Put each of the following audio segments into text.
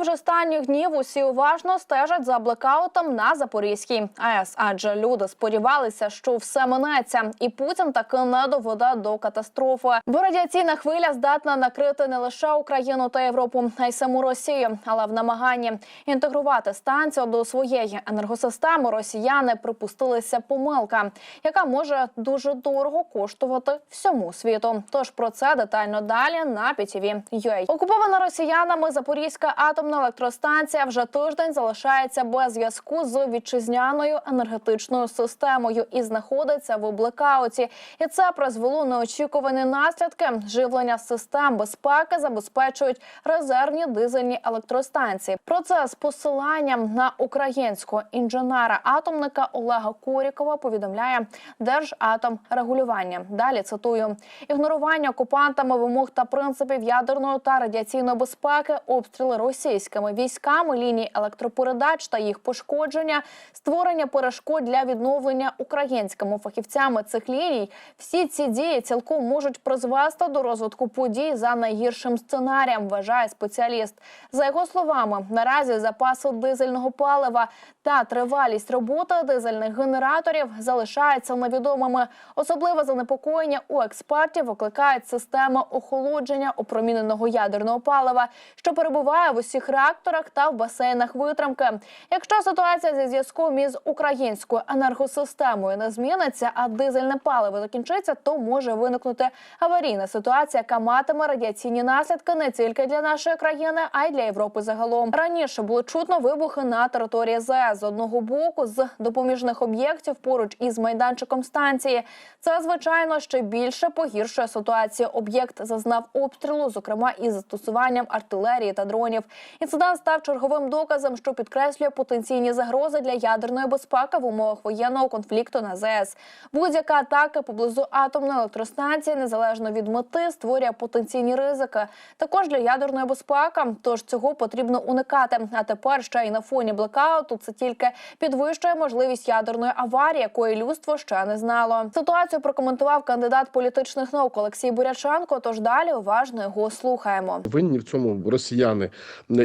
Упродовж останніх днів усі уважно стежать за блекаутом на Запорізькій АЕС, адже люди сподівалися, що все минеться, і Путін таки не доведе до катастрофи. Бо радіаційна хвиля здатна накрити не лише Україну та Європу, а й саму Росію. Але в намаганні інтегрувати станцію до своєї енергосистеми росіяни припустилися помилка, яка може дуже дорого коштувати всьому світу. Тож про це детально далі на PTV.ua. Окупована росіянами Запорізька атомна електростанція вже тиждень залишається без зв'язку з вітчизняною енергетичною системою і знаходиться в блекауті. І це призвело неочікувані наслідки. Живлення систем безпеки забезпечують резервні дизельні електростанції. Про це з посиланням на українського інженера атомника Олега Корікова повідомляє Держатомрегулювання. Далі цитую: ігнорування окупантами вимог та принципів ядерної та радіаційної безпеки, обстріли російськими військами, ліній електропередач та їх пошкодження, створення перешкод для відновлення українськими фахівцями цих ліній. Всі ці дії цілком можуть призвести до розвитку подій за найгіршим сценарієм. Вважає спеціаліст. За його словами, наразі запаси дизельного палива та тривалість роботи дизельних генераторів залишаються невідомими. Особливе занепокоєння у експертів викликають системи охолодження опроміненого ядерного палива, що перебуває в усіх реакторах та в басейнах витримки. Якщо ситуація зі зв'язком із українською енергосистемою не зміниться, а дизельне паливо закінчиться, то може виникнути аварійна ситуація, яка матиме радіаційні наслідки не тільки для нашої країни, а й для Європи загалом. Раніше було чутно вибухи на території З одного боку з допоміжних об'єктів поруч із майданчиком станції. Це звичайно ще більше погіршує ситуацію. Об'єкт зазнав обстрілу, зокрема із застосуванням артилерії та дронів. Інцидент став черговим доказом, що підкреслює потенційні загрози для ядерної безпеки в умовах воєнного конфлікту на ЗС. Будь-яка атака поблизу атомної електростанції, незалежно від мети, створює потенційні ризики. Також для ядерної безпеки. Тож цього потрібно уникати. А тепер ще й на фоні блекауту це тільки підвищує можливість ядерної аварії, якої людство ще не знало. Ситуацію прокоментував кандидат політичних наук Олексій Буряченко. Тож далі уважно його слухаємо. Винні в цьому росіяни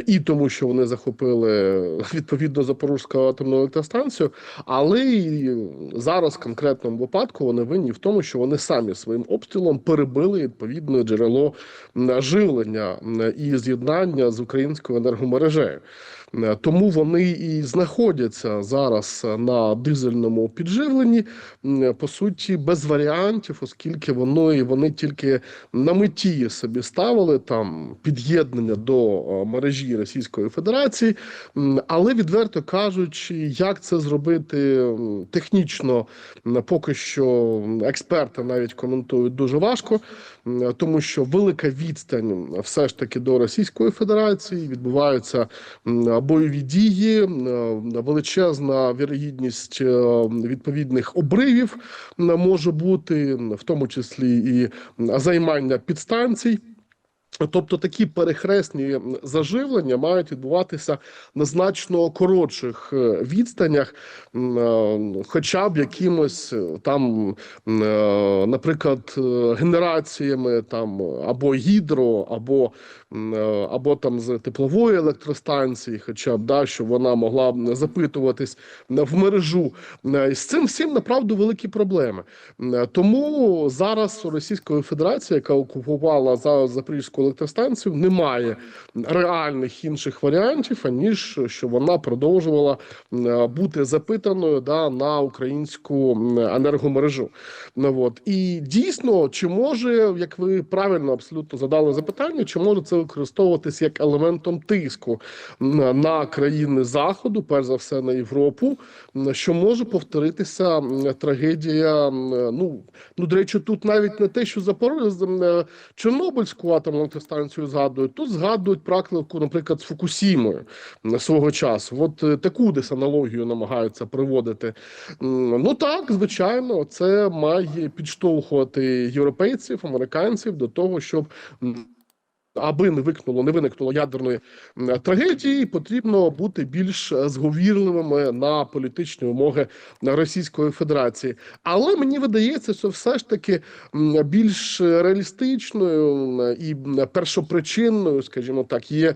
і тому, що вони захопили відповідно Запорізьку атомну електростанцію, але і зараз в конкретному випадку вони винні в тому, що вони самі своїм обстрілом перебили відповідне джерело живлення і з'єднання з українською енергомережею. Тому вони і знаходяться зараз на дизельному підживленні, по суті, без варіантів, оскільки воно і вони тільки на меті собі ставили там під'єднання до мережі Російської Федерації, але відверто кажучи, як це зробити технічно, поки що експерти навіть коментують дуже важко, тому що велика відстань все ж таки до Російської Федерації відбуваються бойові дії, величезна вірогідність відповідних обривів може бути, в тому числі і займання підстанцій. Тобто такі перехресні заживлення мають відбуватися на значно коротших відстанях, хоча б якимось там, наприклад, генераціями там або гідро, або або там з теплової електростанції, хоча б да, щоб вона могла запитуватись в мережу. З цим всім направду великі проблеми. Тому зараз Російська Федерація, яка окупувала за Запорізьку електростанцію, немає реальних інших варіантів, аніж що вона продовжувала бути запитаною да, на українську енергомережу. Ну, от. І дійсно, чи може, як ви правильно абсолютно задали запитання, чи може це використовуватись як елементом тиску на країни Заходу, перш за все на Європу, що може повторитися трагедія. Ну ну до речі, тут навіть не те, що Запорожжя, Чорнобильську атомну електростанцію згадують, тут згадують практику, наприклад, з Фукусімою свого часу. От таку десь аналогію намагаються приводити. Ну так, звичайно, це має підштовхувати європейців, американців до того, щоб Аби не викнуло, не виникнуло ядерної трагедії, потрібно бути більш е, зговірливими на політичні вимоги Російської Федерації. Але мені видається, що все ж таки більш реалістичною і першопричинною, скажімо так, є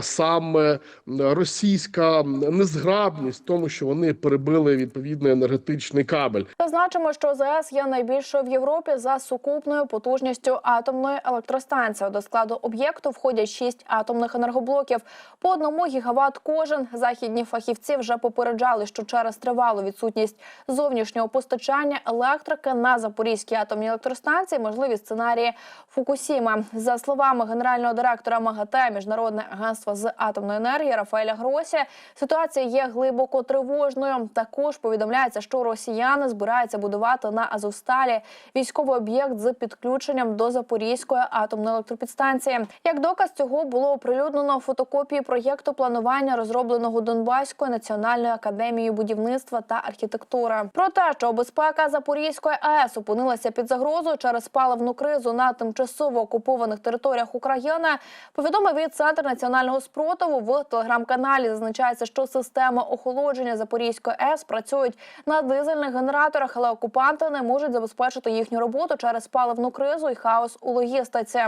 саме російська незграбність, тому що вони перебили відповідний енергетичний кабель. Зазначимо, що ЗАЕС є найбільшою в Європі за сукупною потужністю атомної електростанції. До складу об'єкту входять шість атомних енергоблоків по одному гігават кожен. Західні фахівці вже попереджали, що через тривалу відсутність зовнішнього постачання електрики на Запорізькій атомній електростанції можливі сценарії Фукусіма. За словами генерального директора МАГАТЕ Міжнародне агентство з атомної енергії Рафаеля Гросі, ситуація є глибоко тривожною. Також повідомляється, що росіяни збираються будувати на Азовсталі військовий об'єкт з підключенням до Запорізької атомної електропідстанції. Як доказ цього було оприлюднено фотокопії проєкту планування, розробленого Донбаською національною академією будівництва та архітектури. Про те, що безпека Запорізької АЕС опинилася під загрозою через паливну кризу на тимчасово окупованих територіях України, повідомив від центр національного спротиву в телеграм-каналі. Зазначається, що системи охолодження Запорізької АЕС працюють на дизельних генераторах, але окупанти не можуть забезпечити їхню роботу через паливну кризу і хаос у логістиці.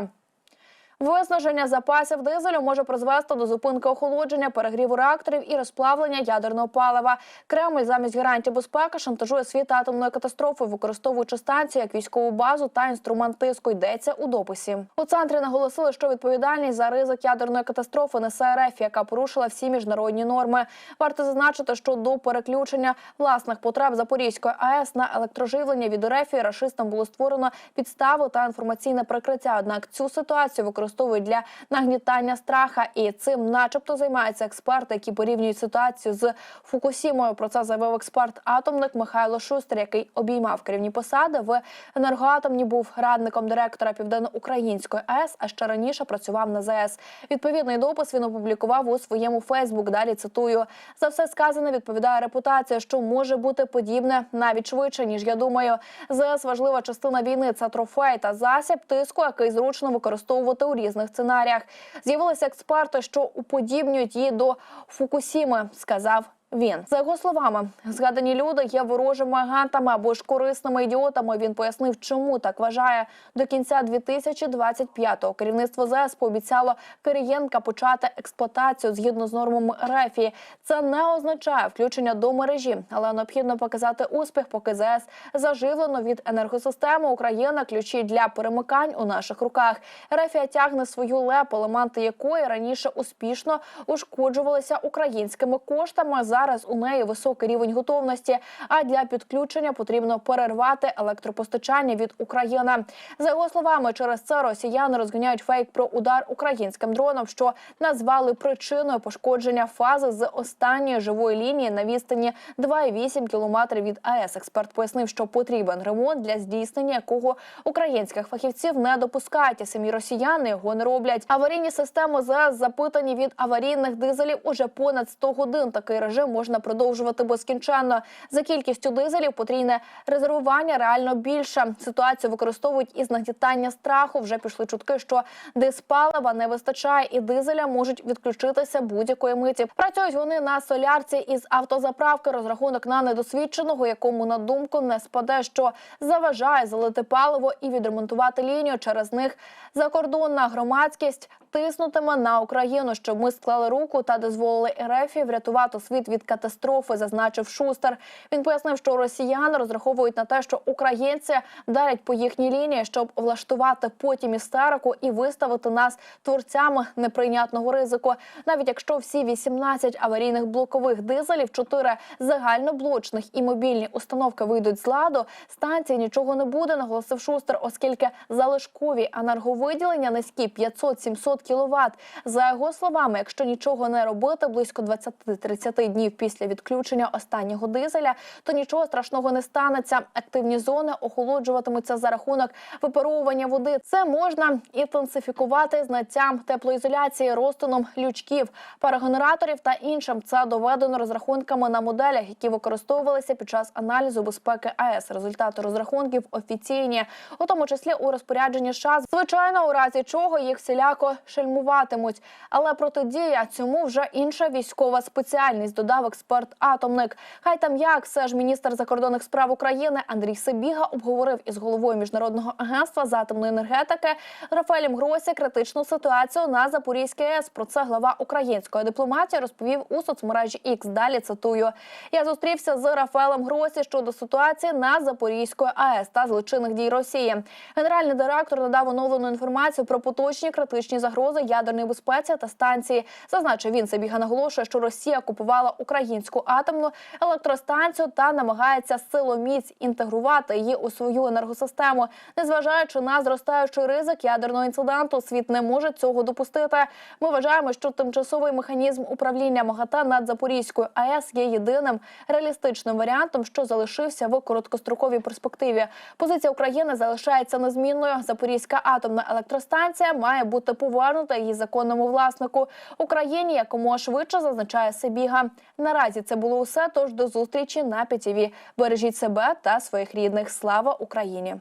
Виснаження запасів дизелю може призвести до зупинки охолодження, перегріву реакторів і розплавлення ядерного палива. Кремль замість гарантій безпеки шантажує світ атомною катастрофою, використовуючи станцію як військову базу та інструмент тиску. Йдеться у дописі. У центрі наголосили, що відповідальність за ризик ядерної катастрофи несе РФ, яка порушила всі міжнародні норми. Варто зазначити, що до переключення власних потреб Запорізької АЕС на електроживлення від РФ рашистам було створено підстави та інформаційне прикриття. Однак цю ситуацію використовують для нагнітання страха, і цим, начебто, займаються експерти, які порівнюють ситуацію з Фукусімою. Про це заявив експерт атомник Михайло Шустер, який обіймав керівні посади в енергоатомні, був радником директора Південно-Української АЕС, а ще раніше працював на ЗАЕС. Відповідний допис він опублікував у своєму Фейсбук. Далі цитую за все сказане. Відповідає репутація, що може бути подібне навіть швидше ніж я думаю. ЗАЕС важлива частина війни. Це трофей та засіб тиску, який зручно використовувати у різних сценаріях. З'явилися експерти, що уподібнюють її до Фукусіми, сказав. Він за його словами, згадані люди є ворожими агентами або ж корисними ідіотами. Він пояснив, чому так вважає. До кінця 2025-го керівництво ЗС пообіцяло Кирієнка почати експлуатацію згідно з нормами РЕФІ. Це не означає включення до мережі, але необхідно показати успіх, поки ЗС заживлено від енергосистеми. Україна ключі для перемикань у наших руках. Рефія тягне свою леп, елементи якої раніше успішно ушкоджувалися українськими коштами. Зараз у неї високий рівень готовності. А для підключення потрібно перервати електропостачання від України. За його словами, через це росіяни розганяють фейк про удар українським дроном, що назвали причиною пошкодження фази з останньої живої лінії на відстані 2,8 кілометрів від АЕС. Експерт пояснив, що потрібен ремонт для здійснення якого українських фахівців не допускають. а Самі росіяни його не роблять. Аварійні системи ЗАЕС запитані від аварійних дизелів уже понад 100 годин. Такий режим можна продовжувати безкінченно. За кількістю дизелів потрійне резервування реально більше. Ситуацію використовують із нагнітання страху. Вже пішли чутки, що диспалива не вистачає, і дизеля можуть відключитися будь-якої миті. Працюють вони на солярці із автозаправки. Розрахунок на недосвідченого, якому на думку не спаде, що заважає залити паливо і відремонтувати лінію. Через них закордонна громадськість тиснутиме на Україну, щоб ми склали руку та дозволили РФ врятувати світ від катастрофи, зазначив Шустер. Він пояснив, що росіяни розраховують на те, що українці вдарять по їхній лінії, щоб влаштувати потім істерику і виставити нас творцями неприйнятного ризику. Навіть якщо всі 18 аварійних блокових дизелів, 4 загальноблочних і мобільні установки вийдуть з ладу, станції нічого не буде, наголосив Шустер, оскільки залишкові енерговиділення низькі 500-700 кВт. За його словами, якщо нічого не робити, близько 20-30 днів днів після відключення останнього дизеля, то нічого страшного не станеться. Активні зони охолоджуватимуться за рахунок випаровування води. Це можна інтенсифікувати знаттям теплоізоляції, розтином лючків, парогенераторів та іншим. Це доведено розрахунками на моделях, які використовувалися під час аналізу безпеки АЕС. Результати розрахунків офіційні, у тому числі у розпорядженні США. Звичайно, у разі чого їх всіляко шельмуватимуть. Але протидія цьому вже інша військова спеціальність. Додав експерт-атомник. Хай там як все ж міністр закордонних справ України Андрій Сибіга обговорив із головою міжнародного агентства з атомної енергетики Рафаелем Гросі критичну ситуацію на Запорізькій АЕС. Про це глава української дипломатії розповів у соцмережі X. Далі цитую: я зустрівся з Рафаелем Гросі щодо ситуації на Запорізької АЕС та злочинних дій Росії. Генеральний директор надав оновлену інформацію про поточні критичні загрози ядерної безпеці та станції. Зазначив він Сибіга наголошує, що Росія купувала українську атомну електростанцію та намагається силоміць інтегрувати її у свою енергосистему. Незважаючи на зростаючий ризик ядерного інциденту, світ не може цього допустити. Ми вважаємо, що тимчасовий механізм управління МАГАТЕ над Запорізькою АЕС є єдиним реалістичним варіантом, що залишився в короткостроковій перспективі. Позиція України залишається незмінною. Запорізька атомна електростанція має бути повернута її законному власнику Україні якомога швидше зазначає Сибіга. Наразі це було усе. Тож до зустрічі на ПТВ. Бережіть себе та своїх рідних. Слава Україні!